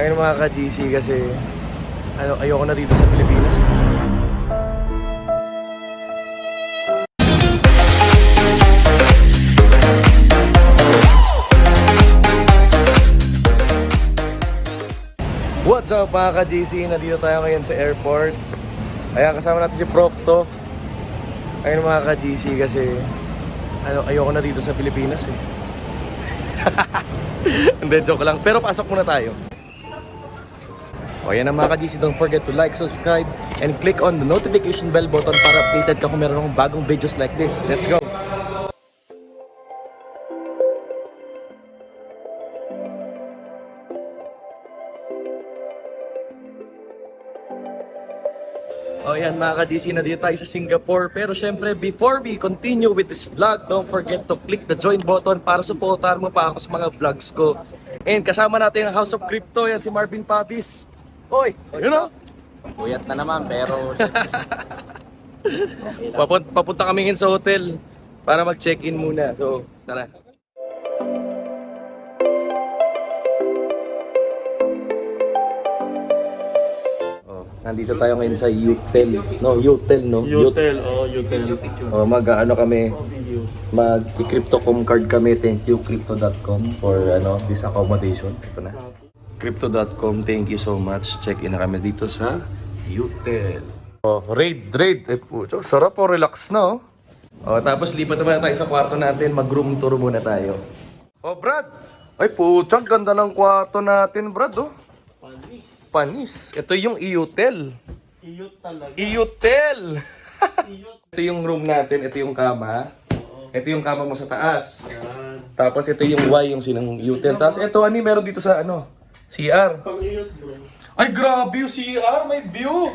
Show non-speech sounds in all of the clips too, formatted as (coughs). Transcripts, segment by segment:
Ngayon mga ka-GC kasi ano, ayoko na dito sa Pilipinas. What's up mga ka-GC? Nandito tayo ngayon sa airport. Ayan, kasama natin si Prof. Tof. Ayun mga ka-GC kasi ano, ayoko na dito sa Pilipinas eh. (laughs) Hindi, joke lang. Pero pasok muna tayo. O yan ang mga ka-GC. Don't forget to like, subscribe, and click on the notification bell button para updated ka kung meron akong bagong videos like this. Let's go! O yan mga ka-GC, nandito tayo sa Singapore. Pero syempre, before we continue with this vlog, don't forget to click the join button para supportahan mo pa ako sa mga vlogs ko. And kasama natin ang House of Crypto, yan si Marvin Papis. Oy, yun o. Puyat na naman pero (laughs) Papun- papunta kami ngayon sa hotel para mag-check-in muna. So, tara. Oh, nandito tayo ngayon sa Utel. No, Utel, no? Utel, oh, Utel. Oh, mag ano kami, mag cryptocom card kami. Thank you crypto.com for ano, this accommodation. Ito na. Crypto.com, thank you so much. Check in na kami dito sa Utel. Oh, raid, raid. Eh, puto, sarap po, relax na oh. Oh, tapos lipat naman tayo sa kwarto natin. Mag-room tour muna tayo. Oh, Brad. Ay, putang ganda ng kwarto natin, Brad, oh. Panis. Panis. Ito yung Iutel. Iyot talaga. Iutel! (laughs) Ito yung room natin, ito yung kama. Ito yung kama mo sa taas. Yan. Tapos ito yung Y, yung sinang util. Tapos ito, ano yung meron dito sa ano? CR. Pang iyot, bro. Ay, grabe yung CR! May view!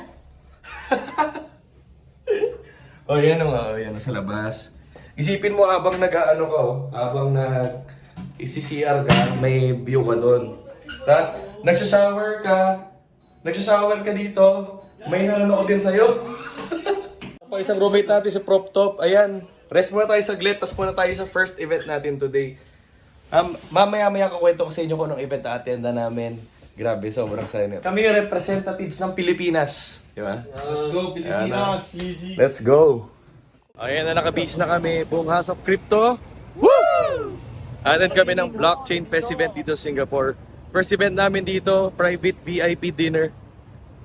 (laughs) oh, yan o. Oh, yan sa labas. Isipin mo habang nag-ano ka, oh, habang nag isi-CR ka, may view ka doon. Tapos, nagsashower ka, nagsashower ka dito, may nanonood din sa'yo. (laughs) Pa isang roommate natin si Prop Top. Ayan, rest muna tayo saglit, tapos muna tayo sa first event natin today. Um, mamaya-maya kukwento ko sa inyo kung anong event na namin. Grabe, sobrang saya nito. Kami yung representatives ng Pilipinas. Di ba? Let's go, Pilipinas. Easy. Let's go! Ayan na, nakabis na kami. Buong House of Crypto. Woo! Attend kami ng Blockchain Fest event dito sa Singapore. First event namin dito, private VIP dinner.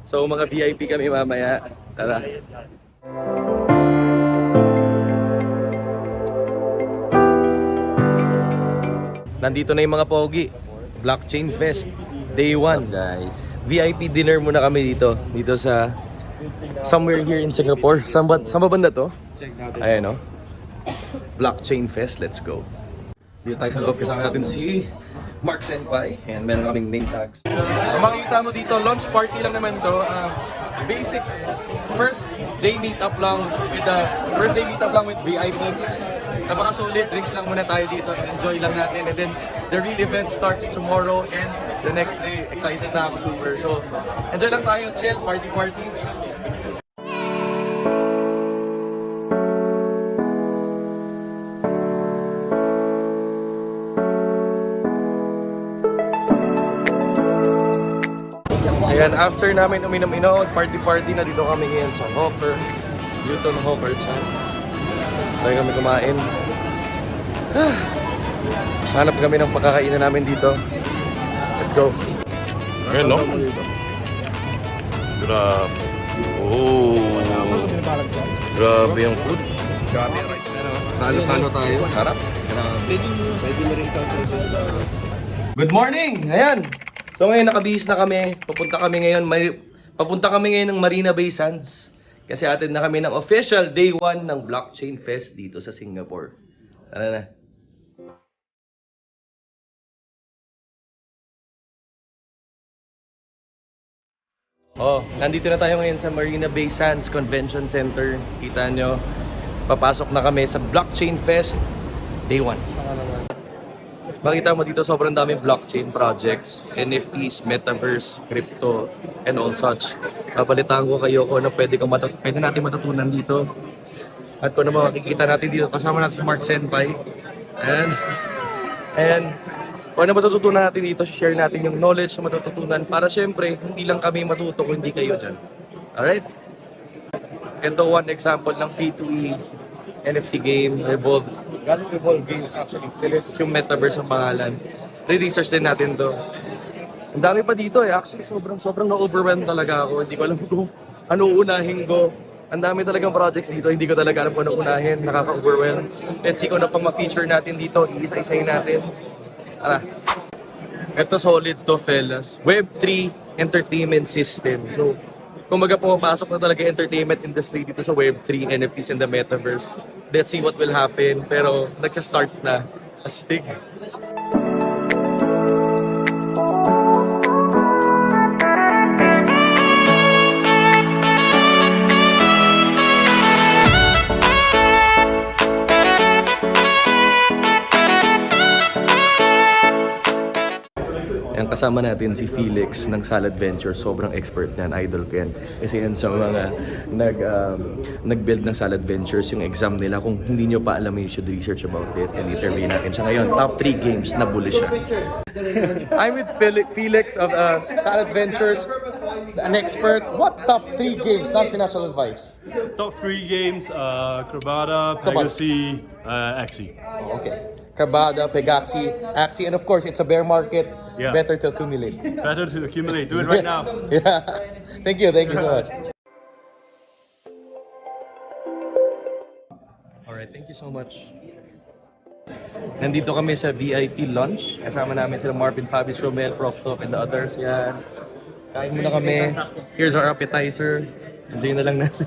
So mga VIP kami mamaya. Tara. Nandito na yung mga pogi. Blockchain Fest. Day 1. guys. VIP dinner muna kami dito. Dito sa somewhere here in Singapore. Saan ba, saan ba banda to? Ayan o. Blockchain Fest. Let's go. Dito tayo sa loob kasama natin si Mark Senpai. Ayan, meron kaming name tags. Kung makikita mo dito, launch party lang naman to. Ah, basic first day meet up lang with the first day meet up lang with VIPs. Napaka-solid, drinks lang muna tayo dito enjoy lang natin. And then the real event starts tomorrow and the next day. Excited na ako super. So, enjoy lang tayo, chill, party party. Ayan, after namin uminom-inom, party-party na dito kami ngayon sa Hawker. Newton Hawker Chan. Tayo kami kumain. Ah, Hanap kami ng pagkakainan namin dito. Let's go. No? Grabe. Oh. Grabe yung food. Grabe, right? Salo-salo tayo. Sarap. Good morning! Ayan! So ngayon nakabihis na kami. Papunta kami ngayon, may, papunta kami ngayon ng Marina Bay Sands. Kasi atin na kami ng official day 1 ng Blockchain Fest dito sa Singapore. Tara na. Oh, nandito na tayo ngayon sa Marina Bay Sands Convention Center. Kita nyo, papasok na kami sa Blockchain Fest Day 1. Makita mo dito sobrang daming blockchain projects, NFTs, metaverse, crypto, and all such. Papalitaan ko kayo kung ano pwede, kong matut- pwede natin matutunan dito. At kung ano mga makikita natin dito, kasama natin si Mark Senpai. And, and Kung ano matututunan natin dito, share natin yung knowledge na matututunan para syempre, hindi lang kami matuto kung hindi kayo dyan. Alright? Ito one example ng P2E NFT game, Revolve. Galing Revolve Games actually. Celestium Metaverse ang pangalan. Re-research din natin to. Ang dami pa dito eh. Actually, sobrang sobrang na-overwhelm talaga ako. Hindi ko alam (laughs) kung ano uunahin ko. Ang dami talagang projects dito. Hindi ko talaga alam kung ano unahin. Nakaka-overwhelm. Let's see kung ano pang ma-feature natin dito. Iisa-isahin natin. Tara. Ito solid to, fellas. Web3 entertainment system. So, kumaga pumapasok na talaga entertainment industry dito sa Web3, NFTs and the Metaverse. Let's see what will happen. Pero, nagsa-start na. Astig. Kasama natin si Felix ng Salad Venture. Sobrang expert niyan, idol ko yan. Kasi yan sa mga nag, um, nag-build ng Salad Ventures, yung exam nila. Kung hindi nyo pa alam, you should research about it. And interview natin siya ngayon. Top 3 games na bully siya. (laughs) I'm with Fel- Felix of uh, Salad Ventures, an expert. What top 3 games, not financial advice? Top three games, uh, Crabada, Crabada. Pegasus, uh, Axie. Okay. Carbada, Pegaxi, Axie, and of course, it's a bear market. Yeah. Better to accumulate. Better to accumulate. Do it right now. (laughs) yeah. Thank you. Thank you so much. Alright, thank you so much. Nandito kami sa VIP lunch. Kasama namin sila Marvin, Fabius, Romel, Prof. Top, and the others. Yan. Kain muna kami. Here's our appetizer. Enjoy na lang natin.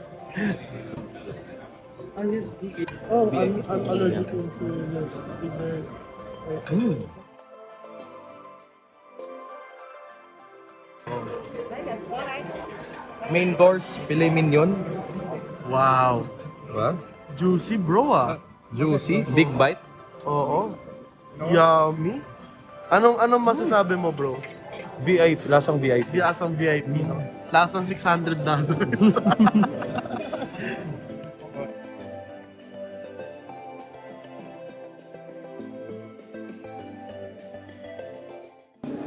Oh, I'm, I'm allergic to yes. Main course, filet mignon. Wow. Diba? Juicy bro ah. Juicy, big bite. Oo. Yummy. Anong anong masasabi mo bro? VIP, lasang VIP. Di asang VIP no? Lasang 600 dollars. (laughs)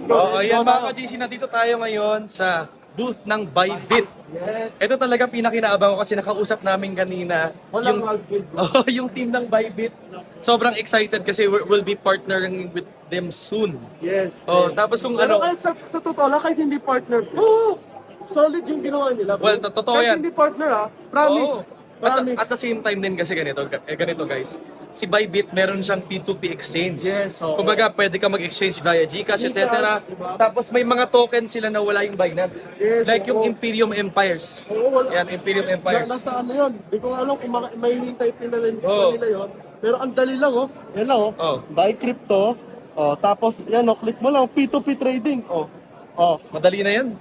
Oo, ayan mga ka-GC, nandito tayo ngayon sa booth ng Bybit. Yes. Ito talaga pinakinaabang ko kasi nakausap namin kanina Walang yung, oh, (laughs) yung team ng Bybit. Sobrang excited kasi we- we'll be partnering with them soon. Yes. Oh, yes. tapos kung Pero ano, kahit sa, sa totoo lang, kahit hindi partner, oh, solid yung ginawa nila. Bro. Well, to- totoo kahit yan. hindi partner ah, promise. Oo. At, Promise. at the same time din kasi ganito, eh, ganito guys. Si Bybit meron siyang P2P exchange. Yes, oo. Kumbaga, pwede ka mag-exchange via GCash, etc. GCash, diba? Tapos may mga tokens sila na wala yung Binance. Yes, like yung oo. Imperium Empires. Oo, wala. Yan, Imperium Na, Empires. nasa ano yun? Di ko alam kung maka- may hintay pinala Oo. nila yun. Pero ang dali lang oh. Yan lang oh. Oh. Buy crypto. Oh, tapos yan oh, click mo lang P2P trading. Oh. Oh, Madali na yan.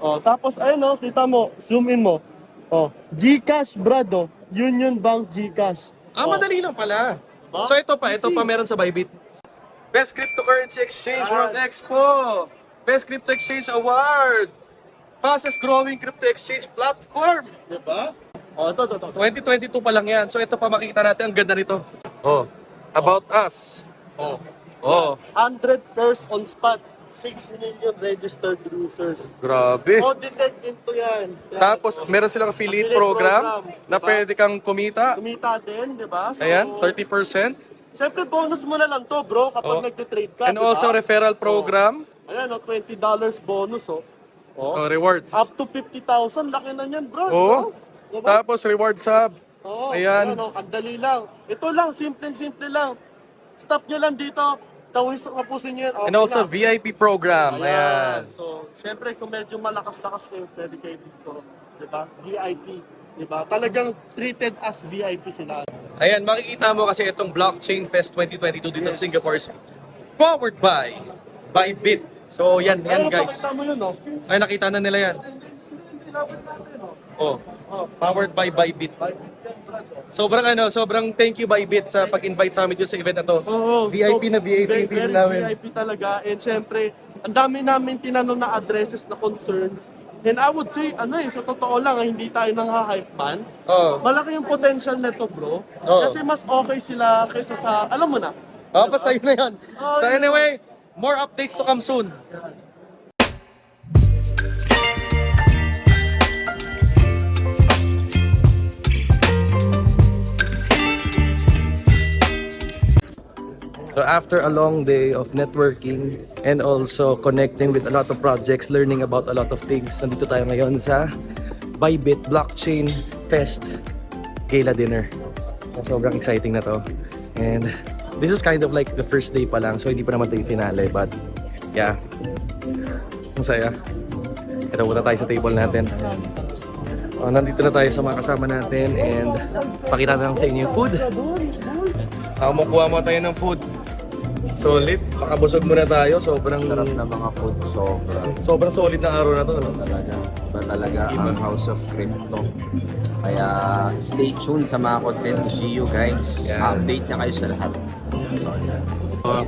oh, tapos ayun oh, kita mo, zoom in mo. Oh, GCash, brad oh. Union Bank GCash. Ah, oh. madali lang pala. Ba? So ito pa, ito pa meron sa Bybit. Best Cryptocurrency Exchange. World Expo! Best Crypto Exchange Award! Fastest growing crypto exchange platform! Diba? Oh, ito, ito, ito. 2022 pa lang yan. So ito pa makikita natin, ang ganda nito. Oh, about us. Oh. Oh, 100 pairs on spot. 6 million registered users. grabe. Audited into yan. Yan. Tapos Oh. meron silang affiliate Affiliate program, program, na diba? pwede kang kumita. Kumita din, di ba? So, Ayan, 30%. Siyempre, bonus mo na lang to, bro, kapag Oh. nagtitrade ka, And di ba? also referral program, Ayan, oh, $20 bonus, oh. Oh. oh, rewards. Up to 50,000, laki na yan, bro. Oo. Diba? Diba? Tapos reward sub. Oo, ayan. oh, ang dali lang. Ito lang, simple-simple lang. Stop nyo lang dito. Tawis, tapusin nyo yan. Okay And also na. VIP program. Ayan. So, syempre, kung medyo malakas-lakas kayo, pwede kayo dito. Diba? VIP. Diba? Talagang treated as VIP sila. Ayan, makikita mo kasi itong Blockchain Fest 2022 dito sa Yes. Singapore is powered by Bybit. So yan, yan guys. pakita mo yun, oh. Ay, nakita na nila yan. Natin, oh. Oh, Oh, powered by Bybit. Oh. Sobrang ano, sobrang thank you Bybit sa pag-invite sa amin dito sa event na to. Oo. VIP na VIP very, feel very namin. VIP talaga. And syempre, ang dami namin tinanong na addresses na concerns. And I would say, ano eh, sa totoo lang, ah, hindi tayo nang hype man. Oh. Malaki yung potential nito, bro. Oo. Kasi mas okay sila kaysa sa, alam mo na. Oh, basta yun na yun. Oh, So anyway, More updates to come soon. So after a long day of networking and also connecting with a lot of projects, learning about a lot of things, nandito tayo ngayon sa Bybit Blockchain Fest Gala Dinner. So, sobrang exciting na to. And this is kind of like the first day pa lang, so hindi pa naman yung finale. But yeah, ang saya. Ito muna tayo sa table natin. Oh, nandito na tayo sa mga kasama natin and pakita na lang sa inyo yung food. Ah, Kumukuha mo tayo ng food. Solid. Pakabusog muna tayo. Sobrang Sarap na mga food, sobra. sobrang solid na araw na to. No? Talaga. Iba talaga ang House of Crypto. Kaya stay tuned sa mga content ni Gio guys. Yan. Update na kayo sa lahat. Sorry. Uh,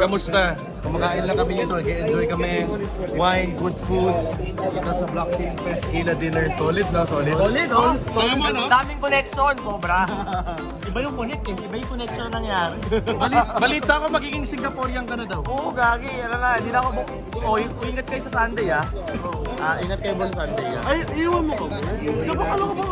kamusta? Kumakain lang kami nito. Nag-enjoy kami. Wine, good food. Dito sa Blockchain Fest, Gila Dinner. Solid na, solid. Solid, oh. Solid? Daming connection, sobra. (laughs) Iba yung connect eh. Iba yung connection na nangyari. Balit, balita ko magiging Singaporean ka na daw. Oo, gagi. Ano na, hindi na ako bu- Oh, ingat kayo sa Sunday, ah. Ah, ingat kayo sa Sunday, ah. Ay, iwan mo ko. Napakalo ko ba?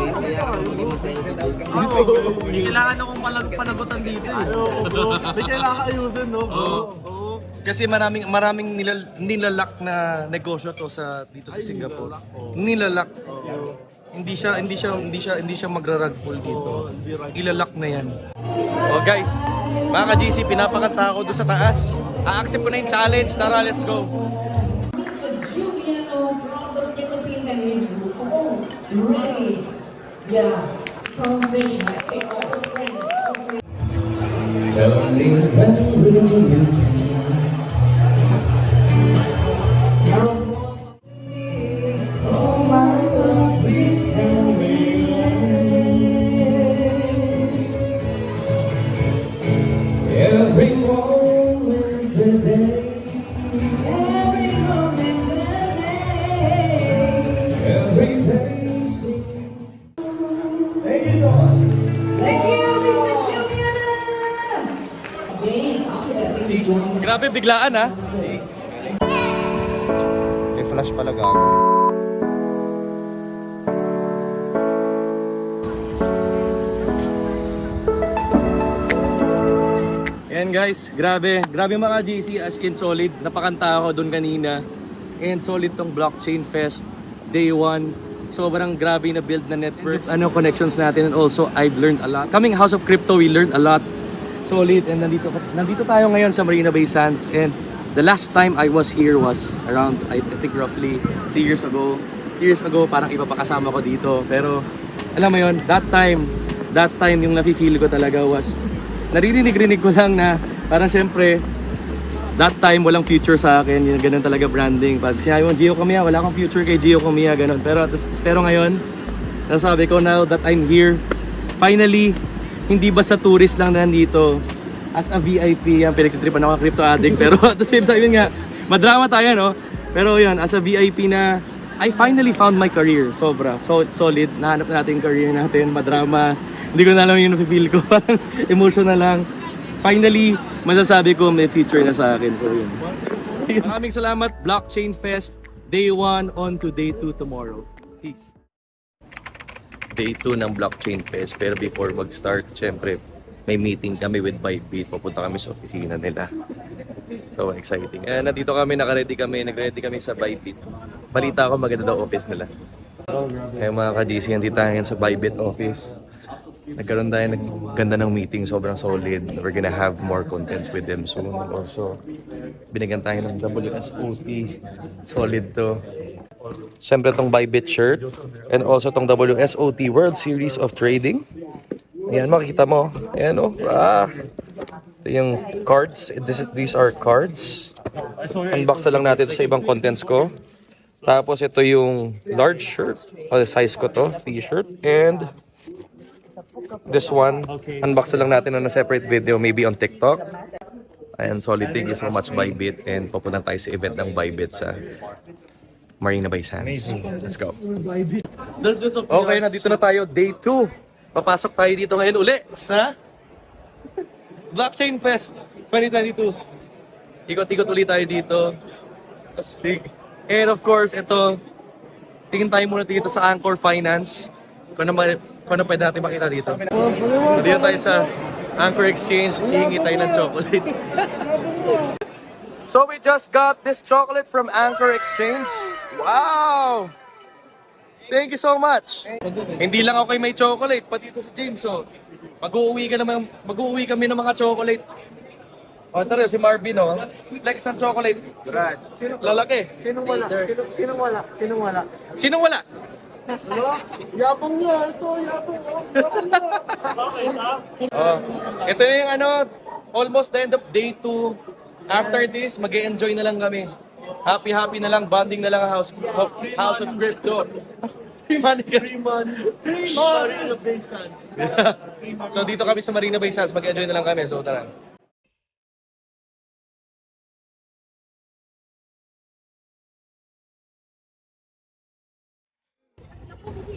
Oo, hindi kailangan akong palag panagutan dito, eh. Oo, Hindi kailangan ayusin, no? Oo. Oo. Kasi maraming maraming nilal, nilalak na negosyo to sa dito sa Singapore. Nilalak. Hindi siya hindi siya hindi siya hindi siya magrarag pull dito. Ilalak na 'yan. Oh guys, mga ka-GC, pinapakanta ako doon sa taas. A-accept ko na yung challenge. Tara, let's go. Mr. Juliano from the Philippines and his own ready. Yeah, from stage, take all the friends. all the friends. Every Grabe biglaan ah. May flash pala gago. Ayan guys, grabe. Grabe mga GC as in solid. Napakanta ako doon kanina. And solid tong blockchain fest day 1. Sobrang grabe na build na network. Ano connections natin and also I've learned a lot. Coming House of Crypto, we learned a lot. Solid and nandito nandito tayo ngayon sa Marina Bay Sands. And the last time I was here was around I think roughly 3 years ago. 3 years ago parang iba pa kasama ko dito. Pero alam mo yon that time that time yung nafe-feel ko talaga was naririnig-rinig ko lang na parang syempre that time walang future sa akin. Yun ganun talaga branding. Pag sinabi mo Gio Kamiya wala akong future kay Gio Kamiya ganun. Pero pero ngayon nasabi ko now that I'm here finally hindi basta tourist lang na nandito. As a VIP yan pinagtitripan ako crypto addict. Pero at the same time yun nga madrama tayo no? Pero yun as a VIP na I finally found my career sobra. So solid. Nahanap na natin yung career natin madrama. Hindi ko na alam yung feel ko. Parang (laughs) emotional lang. Finally masasabi ko may future na sa akin. So yun. Maraming salamat Blockchain Fest day 1 on to day 2 tomorrow. Peace day 2 ng Blockchain Fest. Pero before mag-start, syempre, may meeting kami with Bybit. Pupunta kami sa opisina nila. So, exciting. Eh, nandito kami, nakaready kami. Nag-ready kami sa Bybit. Balita ako maganda daw office nila. Eh, mga ka-GC, nandito tayo ngayon sa Bybit office. Nagkaroon tayo ng ganda ng meeting, sobrang solid. We're gonna have more contents with them soon. Also, binigyan tayo ng WSOT. Solid to. Siyempre tong Bybit shirt and also tong WSOT World Series of Trading. Ayan, makikita mo. Ayan oh. Ah. Ito yung cards. This, these are cards. Unbox na lang natin sa ibang contents ko. Tapos ito yung large shirt. O, size ko to. T-shirt. And this one. Unbox na lang natin on separate video. Maybe on TikTok. Ayan, solid. Thank you so much, Bybit. And pupunta tayo sa event ng Bybit sa Marina Bay Sands. Let's go. That's just a Okay, nandito na tayo. Day 2. Papasok tayo dito ngayon uli sa Blockchain Fest 2022. Ikot-ikot ulit tayo dito. Astig. And of course, ito, tingin tayo muna dito sa Anchor Finance. Kung ano, kung ano pwede natin makita dito. So, dito tayo sa Anchor Exchange, hihingi tayo ng chocolate. (laughs) so we just got this chocolate from Anchor Exchange. Wow! Thank you so much. Hindi lang ako kay may chocolate, pati ito si James. So, mag-uuwi ka naman, mag-uuwi kami ng mga chocolate. O, tara, si Marvin, oh. Flex ng chocolate. Brad. Lalaki. Sinong wala? Sinong, sinong wala? Sinong wala? Sinong wala? Wala. Yabang niya. Ito, yabang. oh, Yabang niya. (laughs) Oh. Ito yung ano, almost the end of day 2. After this, mag enjoy na lang kami. Happy-happy na lang, bonding na lang ang house of, house of crypto. (laughs) Free money. Free money. Free Marina Bay Sands. (laughs) so dito kami sa Marina Bay Sands, mag-enjoy na lang kami. So tara.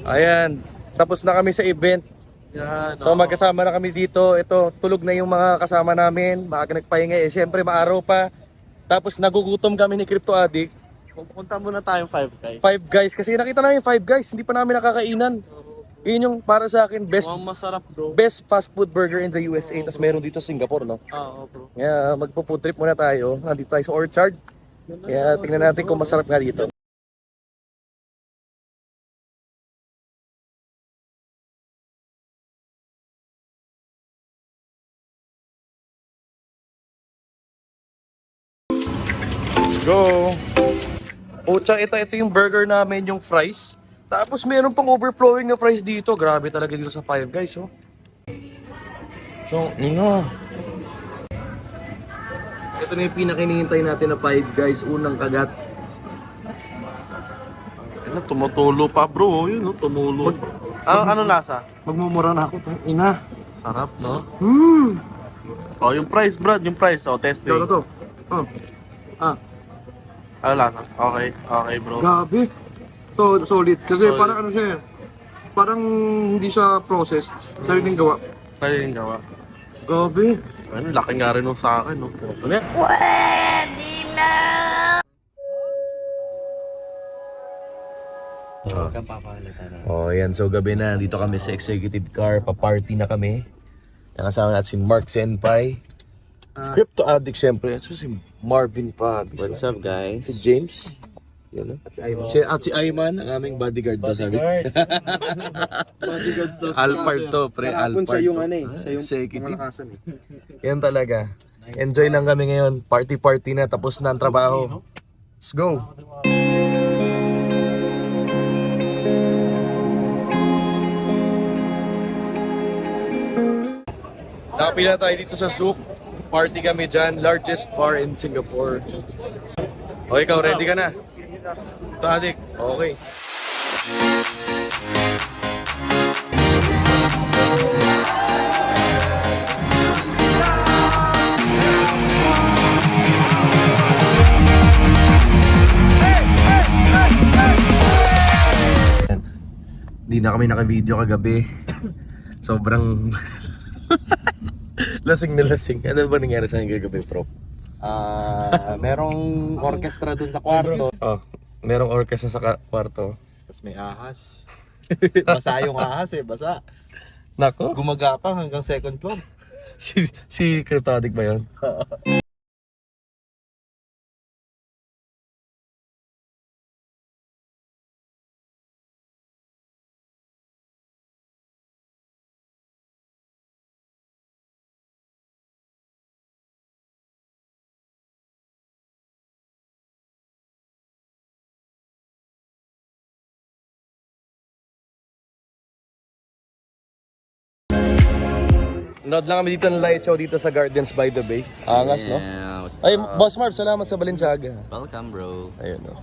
Ayan, tapos na kami sa event. Yan. So magkasama na kami dito. Ito, tulog na yung mga kasama namin. Maaga nagpahinga eh. Siyempre, maaraw pa. Tapos nagugutom kami ni Crypto Addict. Pupunta muna tayong five guys. Five guys. Kasi nakita namin five guys. Hindi pa namin nakakainan. Yun yung para sa akin best Mukhang masarap bro. best fast food burger in the USA. Tapos meron dito sa Singapore, no? Oo bro. Kaya magpo-food trip muna tayo. Nandito tayo sa Orchard. Kaya tingnan natin kung masarap nga dito. Pucha, ito, ito yung burger namin, yung fries. Tapos meron pang overflowing na fries dito. Grabe talaga dito sa Five Guys, oh. So, ino. Ito na yung pinakinihintay natin na Five Guys, unang kagat. Ano, tumutulo pa bro. Yun, no, tumulo. ano, ano lasa? Magmumura na ako, tang ina. Sarap, no? Hmm! Oh, yung price, Brad. Yung price. Oh, testing. Ito, ito. Oh, Ano lasa? Okay. Okay, bro. gabi. So, solid. Kasi Solid. parang ano siya eh. Parang hindi siya processed. Sariling gawa. Kaya yung gawa. Gabi. Ano, laki nga rin nung sa akin, no? Ano yan? Huwag kang papalata na. Oh, yan. So, gabi na. Dito kami sa executive car. Pa-party na kami. Nakasama natin si Mark Senpai. Crypto addict, syempre. So, si Marvin pa. What's up, guys? Si James. Yun, no? At si Ayman. Si, at si Ayman, ang aming bodyguard daw sabi. (laughs) Alpard to, pre. Alpard siya yung ano eh. Siya yung executive. eh. (laughs) Yan talaga. Enjoy lang kami ngayon. Party-party na. Tapos na ang trabaho. Let's go. Nakapila tayo dito sa Zouk. Party kami dyan. Largest bar in Singapore. O ikaw, ready ka na? Ito, adik. Okay. Hindi na kami naka-video kagabi. (coughs) Sobrang lasing na lasing. Ano ba nangyari sa akin kagabi, bro? Ah, merong orchestra dun sa kwarto. Oh, merong orchestra sa ka- kwarto. Tapos may ahas. basa yung ahas eh, basa. Nako, Gumagapang hanggang second floor. si, si Cryptodic ba yun? Nod lang kami dito ng light show dito sa Gardens by the Bay. Angas, no? Yeah, what's Ay, up? Boss Marv, salamat sa Balenciaga. Welcome, bro. Ayun, no?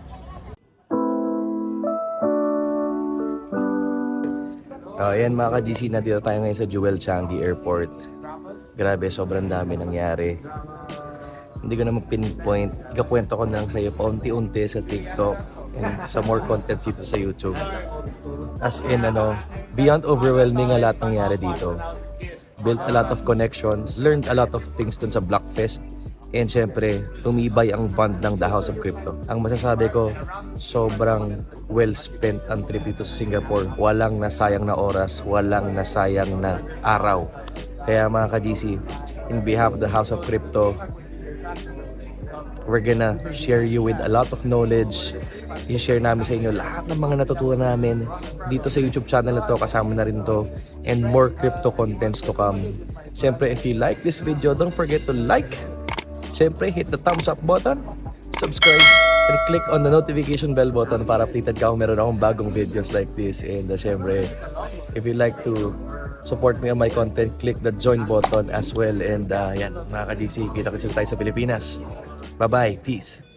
Oh, ayan mga ka-GC, nandito tayo ngayon sa Jewel Changi Airport. Grabe, sobrang dami nangyari. Hindi ko naman pinpoint. Ikakwento ko na lang sa iyo paunti-unti sa TikTok and sa more contents dito sa YouTube. As in, ano, beyond overwhelming ang lahat nangyari dito. Built a lot of connections, learned a lot of things dun sa Blackfest. And syempre, tumibay ang bond ng The House of Crypto. Ang masasabi ko, sobrang well spent ang trip dito sa Singapore. Walang nasayang na oras, walang nasayang na araw. Kaya mga ka-DC, in behalf of the House of Crypto, we're gonna share you with a lot of knowledge. I-share namin sa inyo lahat ng mga natutunan namin dito sa YouTube channel na to. Kasama na rin to. And more crypto contents to come. Siyempre, if you like this video, don't forget to like. Siyempre, hit the thumbs up button. Subscribe. And click on the notification bell button para updated ka kung meron akong bagong videos like this. And uh, siyempre, if you like to support me on my content, click the join button as well. And uh, yan, mga ka-DC, kita kasi tayo sa Pilipinas. Bye-bye. Peace.